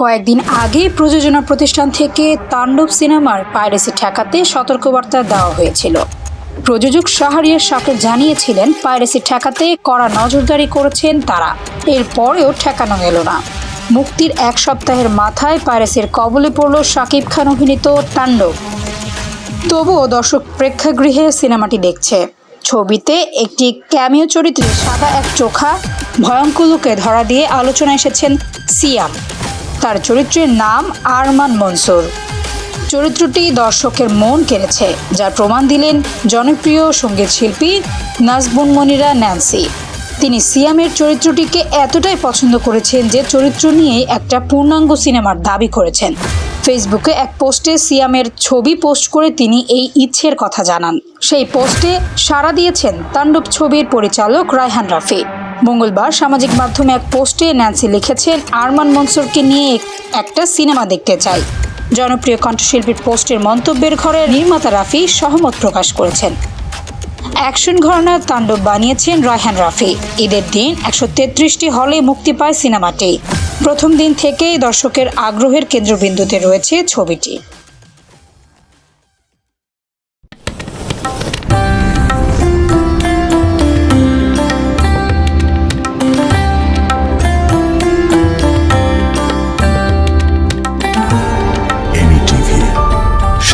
কয়েকদিন আগে প্রযোজনা প্রতিষ্ঠান থেকে তাণ্ডব সিনেমার পাইরেসি ঠেকাতে সতর্কবার্তা দেওয়া হয়েছিল। প্রযোজক শাহরিয়ার শাকের জানিয়েছিলেন, পাইরেসি ঠেকাতে কড়া নজরদারি করেছেন তারা। এরপরেও ঠেকানো গেল না। মুক্তির এক সপ্তাহের মাথায় পাইরেসির কবলে পড়ল শাকিব খান অভিনীত তাণ্ডব। তবুও দর্শক প্রেক্ষাগৃহে সিনেমাটি দেখছে। ছবিতে একটি ক্যামিও চরিত্রে সাদা এক চোখা, ভয়ঙ্কর লোকে ধরা দিয়ে আলোচনায় এসেছেন সিয়াম। তার চরিত্রের নাম আরমান মনসুর। চরিত্রটি দর্শকের মন কেড়েছে, যার প্রমাণ দিলেন জনপ্রিয় সংগীত শিল্পী নাজবুন মনিরা ন্যান্সি। তিনি সিয়ামের চরিত্রটিকে এতটাই পছন্দ করেছেন যে চরিত্র নিয়ে একটা পূর্ণাঙ্গ সিনেমার দাবি করেছেন। ফেসবুকে এক পোস্টে সিয়ামের ছবি পোস্ট করে তিনি এই ইচ্ছের কথা জানান। সেই পোস্টে সাড়া দিয়েছেন তাণ্ডব ছবির পরিচালক রায়হান রাফি। মঙ্গলবার সামাজিক মাধ্যমে এক পোস্টে ন্যান্সি লিখেছেন আরমান মনসুরকে নিয়ে একটা সিনেমা দেখতে চাই। জনপ্রিয় কণ্ঠশিল্পীর পোস্টের মন্তব্যের ঘরে নির্মাতা রাফি সহমত প্রকাশ করেছেন। অ্যাকশন ঘরানার তাণ্ডব বানিয়েছেন রায়হান রাফি। ঈদের দিন একশো তেত্রিশটি হলে মুক্তি পায় সিনেমাটি। প্রথম দিন থেকেই দর্শকের আগ্রহের কেন্দ্রবিন্দুতে রয়েছে ছবিটি।